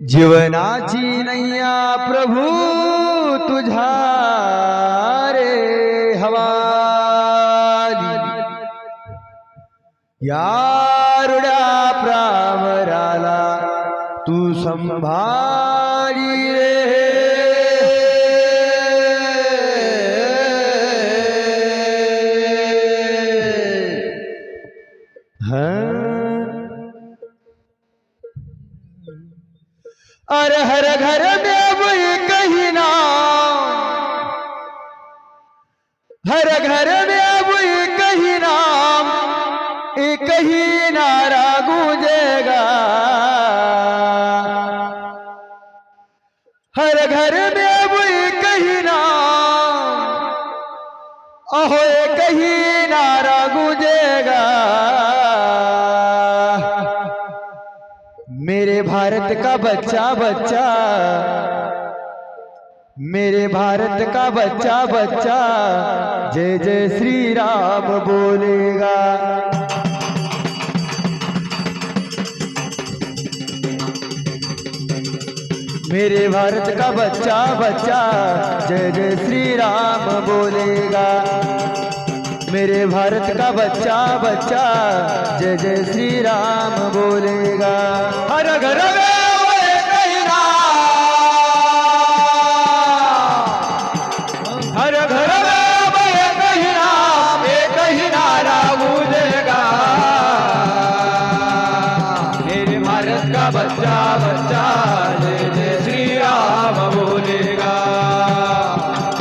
जीवनाची नैया प्रभू तुझा रे हवाली यारुड्या प्रावराला तू संभाळी घर में वही कहीं नाम एक ही नारा गूंजेगा। हर घर में वही कहीं नाम अहो एक ही नारा गूंजेगा। मेरे भारत का बच्चा बच्चा मेरे भारत का बच्चा बच्चा। जय जय श्री राम बोलेगा। मेरे भारत का बच्चा बच्चा। जय जय श्री राम बोलेगा। मेरे भारत का बच्चा बच्चा। जय जय श्री राम बोलेगा। हर घर में भारत का बच्चा बच्चा जय जय श्री राम बोलेगा।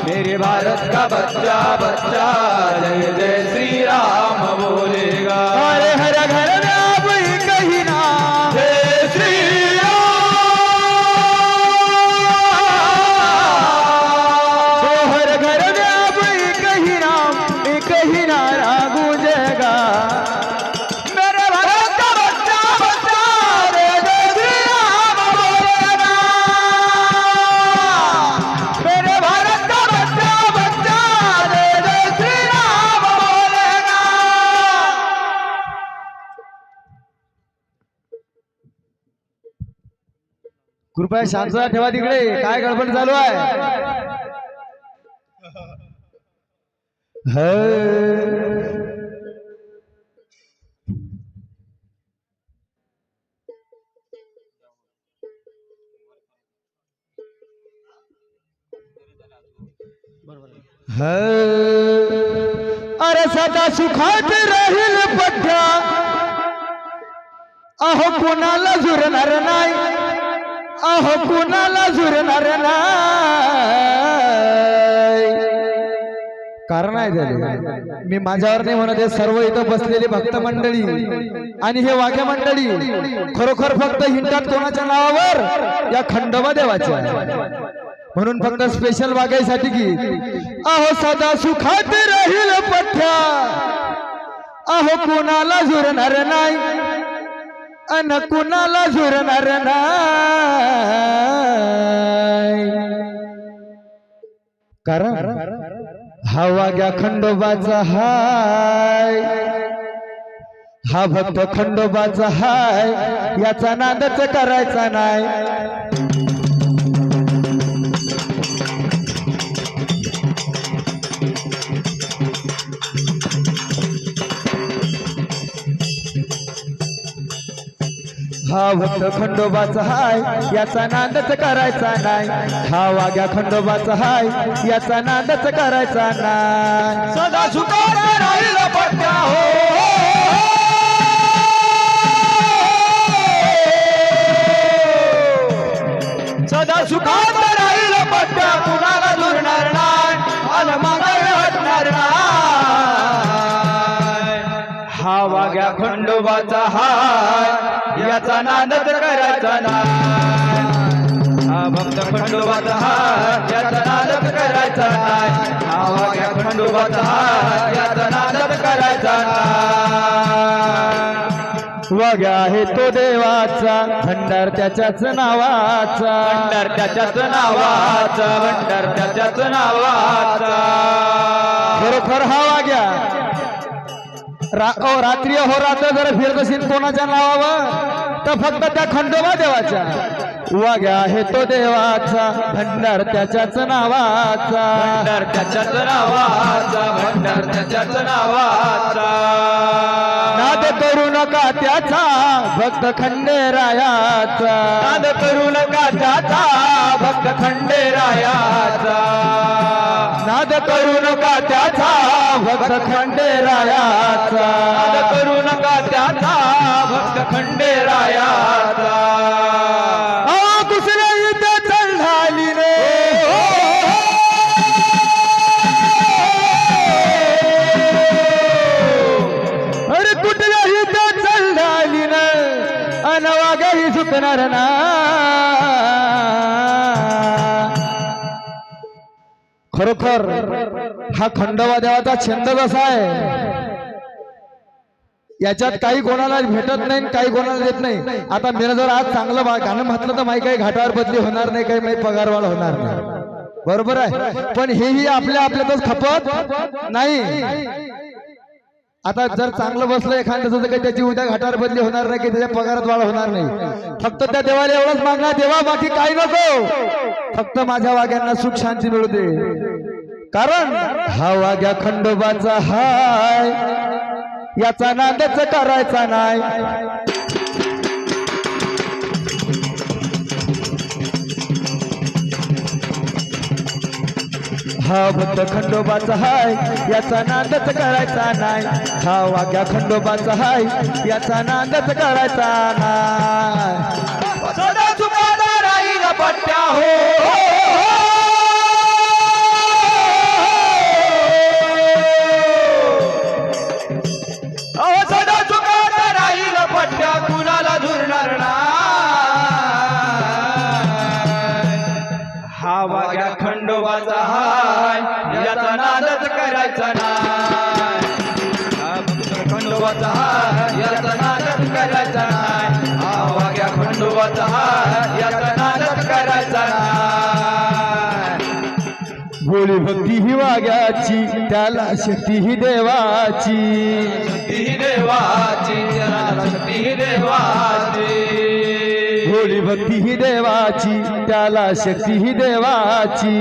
मेरे भारत का बच्चा बच्चा जय जय श्री राम बोलेगा हरे हरे कृपया शांतता ठेवा तिकडे. काय गडबड चालू आहे? अरे सदा सुखात राहील पठ्या अहो कोणाला झुरणार नाही? अहो कुणाला झुरणार नाही. कारण आहे झाले मी माझ्यावर नाही म्हणत सर्व इथं बसलेली भक्त मंडळी. आणि हे वाघ्या मंडळी खरोखर फक्त हिंडतात कोणाच्या नावावर? या खंडोबा देवाच्या. म्हणून फक्त स्पेशल वागायसाठी की अहो सदा सुखात राहील पठ्या अहो कुणाला झुरणार नाही. अन कुणाला झुरणार कारण हा घ्या खंडोबाचा हाय. हा भक्त खंडोबाचा हाय. याचा नादच करायचा नाही. हा भक्त खंडोबाचा हाय याचा नांदच करायचा नाही. हा वाग्या खंडोबाचा हाय याचा नांदच करायचा नाही. सदा सुखात राहील पट्ट्या हो, हो, हो, हो. सदा सुखात राहील पट्ट्या कुणाला दुरणार नाही अन मागायला हटणार नाही. हा वाग्या खंडोबाचा हाय करायचा नाही हा भक्त खंडोबाचा याचा करायचा हा खंडोबाचा हाय याचा करायचा आहे तो देवाचा भंडार त्याच्याच नावाचा. भंडार त्याच्याच नावाचा भंडार त्याच्याच नावाचा. खरोखर हा वाग्या. रा ओ रात्री हो रात्र जर फिरत असेल कोणाच्या नावावर? तर फक्त त्या खंडोबा देवाच्या. वाग्या आहे तो देवाचा भंडार त्याच्याच नावाचा. भंडार त्याच्याच नावाचा भंडार त्याच्याच नावाचा. करू नका त्याचा भक्त खंडेरायाचा. नाद करू नका त्याचा भक्त खंडेरायाचा. नाद करू नका त्याचा भक्त खंडेरायाचा. नाद करू नका त्याचा भक्त खंडेरायाचा. सुटणार ना. खरोखर हा खंडवा देवाचा छंद कसा आहे? याच्यात काही कोणाला भेटत नाही काही कोणाला देत नाही. आता मी जर आज चांगलं गाणं म्हटलं तर माही काही घाटावर बदली होणार नाही काही माही पगारवाढ होणार नाही. बरोबर आहे? पण हेही आपल्या आपल्यातच खपत नाही. आता जर चांगलं बसलं एखाद्याचं तर काही त्याची उद्या घाटावर बदली होणार नाही की त्याच्या पगारात वाढ होणार नाही. फक्त त्या देवाला एवढंच मागणार देवा बाकी काही नको. फक्त माझ्या वाग्यांना सुख शांती मिळू दे. कारण हा वाग्या खंडोबाचा हाय याचा नादच करायचा नाही. हा भक्त खंडोबाचा हाय याचा नांदच करायचा नाही. हा वाग्या खंडोबाचा हाय याचा नांदच करायचा नाही. वाग्याची त्याला शक्ती ही देवाची. शक्ती देवाची शक्ती ही देवाची. भोळी भक्ती ही देवाची त्याला शक्ती ही देवाची.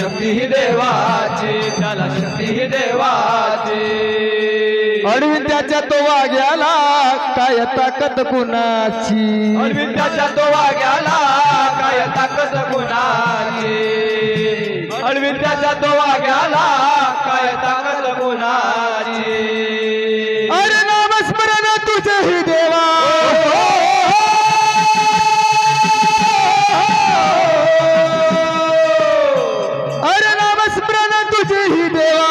शक्ती ही देवाची त्याला शक्ती ही देवाची. अडवीन त्याच्या तो वाग्याला काय ताकद कुणाची? अळविंद्याच्या तो वाग्याला काय ताकद गुणाची विद्याचा तो वाग्याला काय ताकद कोणाची? अरे नामस्मरण तुझे ही देवा. अरे नामस्मरण तुझे ही देवा.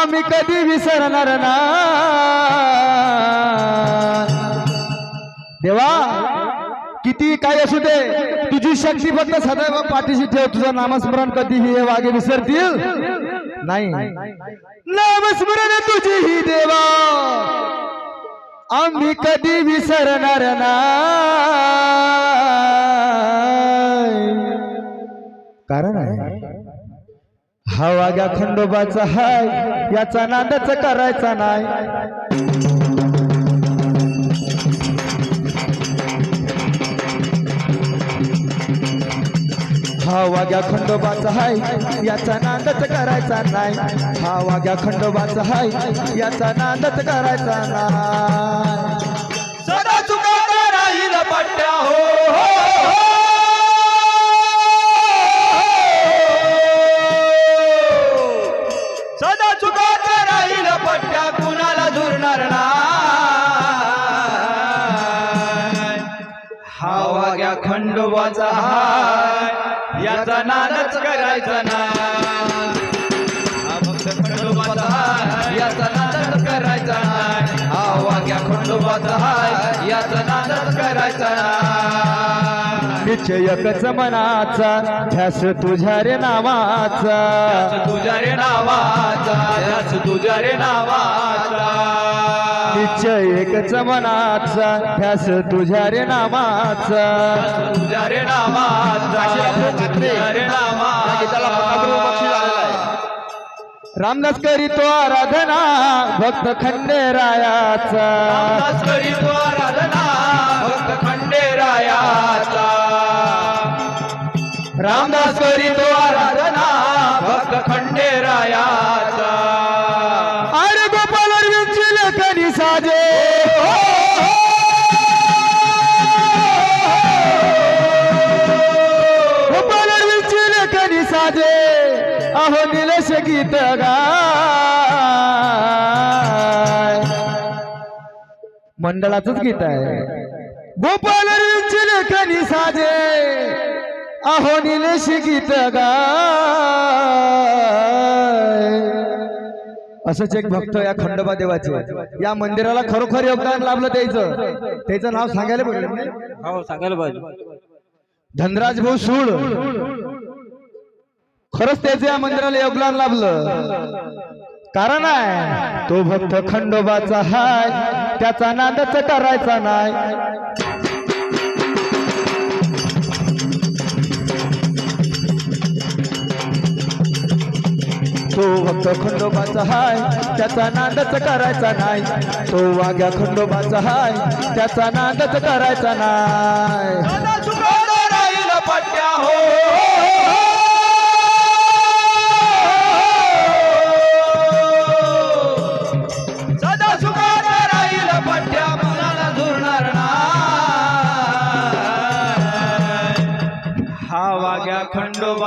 आम्ही कधी विसरणार ना किती काय असू दे. तुझी शक्ती फक्त सदैव पाठीशी ठेव. तुझं नामस्मरण कधीही हे वागे विसरतील. नाही. नामस्मरण तुझी ही देवा. आम्ही कधी विसरणार नाही. कारण आहे. हा वाग्या खंडोबाचा हाय. याचा नादच करायचा नाही. हा वाग्या खंडोबाचा हाय याचा नादच करायचा नाही. हा वाग्या खंडोबाचा हाय याचा नादच करायचा नाही. सदा चुकाता राहील पट्ट्या हो, हो, हो. सदा चुकाता राहील पट्ट्या कुणाला झुरणार नाही. हा वाग्या खंडोबाचा हाय. याचा नादच करायचा हा भक्त खंडोबाचा हाय याचा नादच करायचा नाही हा वाग्या खंडोबाचा हाय याचा नादच करायचा नाही निश्चयकच मनाचा ध्यास तुझ्या रे नावाचा. तुझ्या रे नावाचा याच तुझ्या रे नावाचा. निश्चय एकच मनाचा ध्यास तुझ्या रे नामाचा. तुझ्या रे नामाचा याच तुझ्या रे रामदास करीतो आराधना भक्त खंडेरायाचा रामदास करीतो आराधना भक्त खंडेरायाचा रामदास करीतो आराधना भक्त खंडेरायाचा अहो निलेश गीत गाय. मंडळाचंच गीत आहे. गोपाल लेखनी साजे? अहो निलेश गीत गाय. असंच एक भक्त या खंडोबा देवाचे. या मंदिराला खरोखर योगदान लाभलं त्याचं. त्याचं नाव सांगायला पाहिजे हो सांगायला पाहिजे. धनराज भाऊ सूळ. खरंच त्याचं या मंदिराला योगदान लाभलं. कारण आहे तो भक्त खंडोबाचा हाय त्याचा नादच करायचा नाही. तो भक्त खंडोबाचा हाय त्याचा नादच करायचा नाही. तो वाघ्या खंडोबाचा हाय त्याचा नादच करायचा नाही.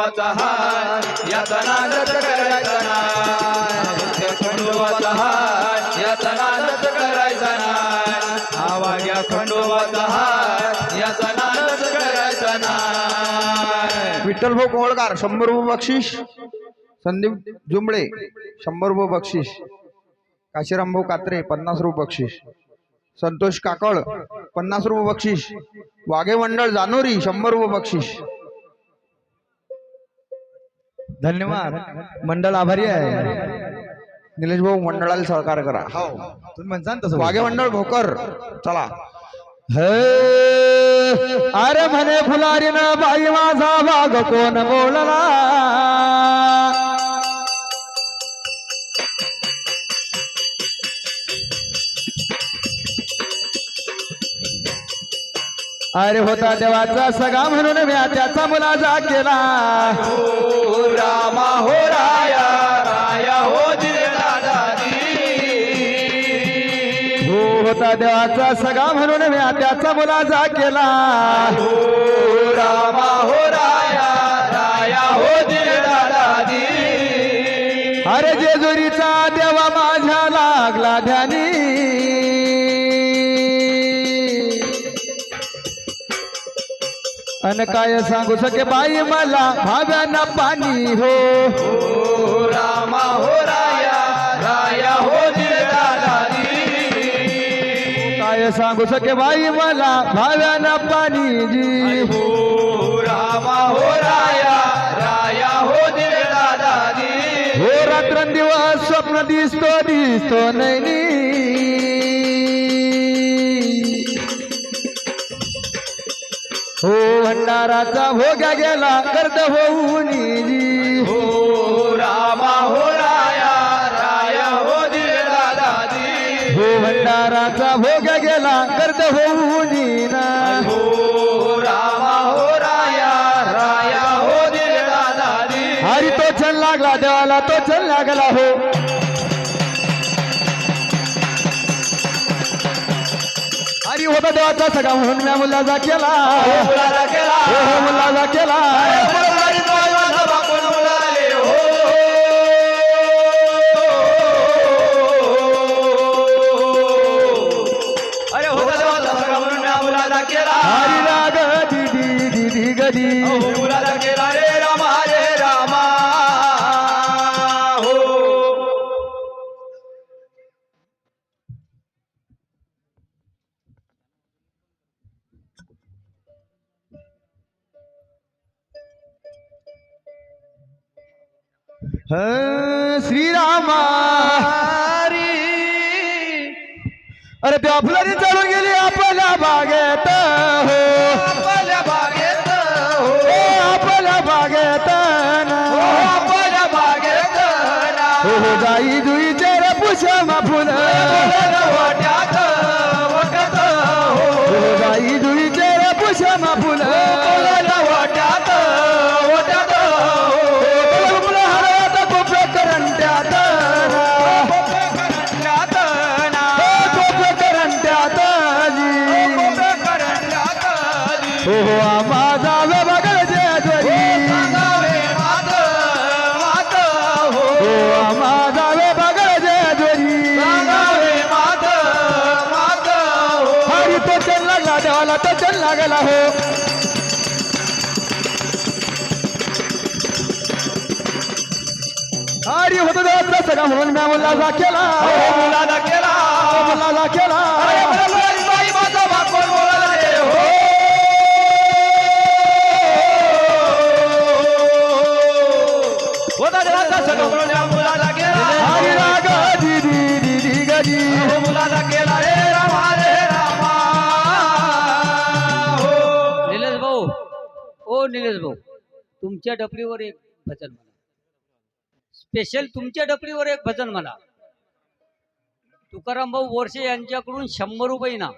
खंडोबाचा हाय याचा नादच करायचा खंडोबाचा हाय याचा नादच करायचा हा वाग्या खंडोबाचा हाय याचा नादच करायचा विठ्ठल भाऊ कोवळकार शंभर रुपये बक्षीस. संदीप जुंबळे शंभर रुपये बक्षीस. काशीराम भाऊ कात्रे पन्नास रुपये बक्षीस. संतोष काकळ पन्नास रुपये बक्षीस. वाघे मंडळ जानोरी शंभर रुपये बक्षीस. धन्यवाद. मंडळ आभारी आहे. निलेश भाऊ मंडळाला सहकार्य करा. हो. तुम्ही म्हणता ना तसं वाघे मंडळ भोकर. चला. हे. अरे म्हणे फुलारी न बाई माझा वाघ कोण बोलला? अरे होता देवाचा सगा म्हणून म्या त्याचा मुलाजा केला. हो रामा हो राया राया हो हो होता देवाचा सगा म्हणून म्या त्याचा मुलाजा केला. हो रामा हो राया राया हो अरे जेजुरीचा देवा माझ्या लागला ध्यानी. अन काय सांगू सके बाई मला भाव्याना पाणी हो। हो रामा हो राया राया हो काय सांगू सके बाई मला भाव्याना पाणी जी। हो रामा हो राया राया हो हो रात्रंदिवस स्वप्न दिसतो दिसतो नैनी। हो भंडाराचा भोग्या गेला कर्द होऊन हो रामा हो राया राया हो दिले दादाजी हो भंडाराचा भोग्या गेला कर्द होऊन हो रामा हो राया राया हो दिले दादाजी हरी तो छन लागला देवाला तो छन लागला हो. हरी होता देवाचा सगळा म्हणून म्या मुलाचा केला. केला. हो हो मुलाचा केला. श्रीरामा. अरे त्या फुलारी चढून गेली आपल्या बागेत. हो. आपल्या बागेत. हो. हो, आपल्या बागेत ना. आपल्या बागेत ना. हो हो जाई जुई चेर पुष्मा फुल. चल लागला देवाला तो चल लागला हो. हरी होतो देवाचा सगळा म्हणून म्या मुलाचा केला मुलाला केला मुलाचा केला निलेश भाऊ. तुमच्या डपरीवर एक भजन म्हणा. स्पेशल तुमच्या डपरीवर एक भजन म्हणा. तुकाराम भाऊ वर्षे यांच्याकडून शंभर रुपये ना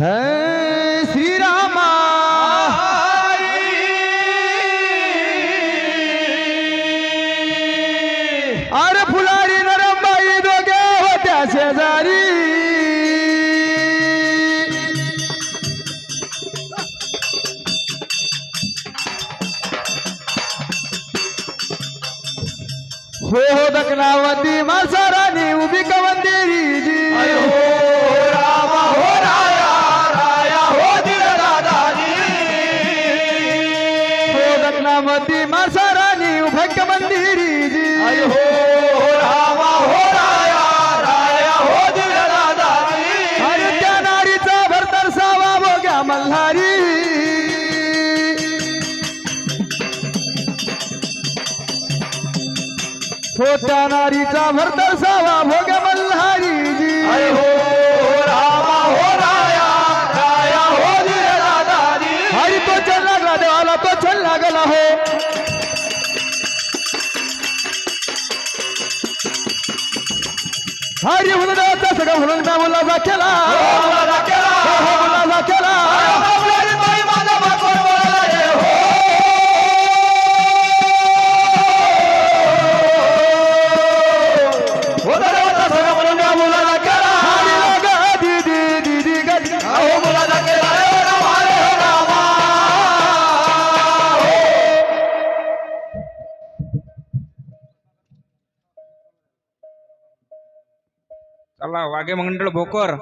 है श्रीरामा अरे त्या नारीचा भरतर सावा भोग्या मल्हारी जी हो रामा हो राया राया हो दिल दादाजी हरी तो चल लागला देवाला तो चल लागला हो. हरी म्हणून देवाचा सगळं त्या मुलाचा केला केला चला वाघे मंडळ भोकर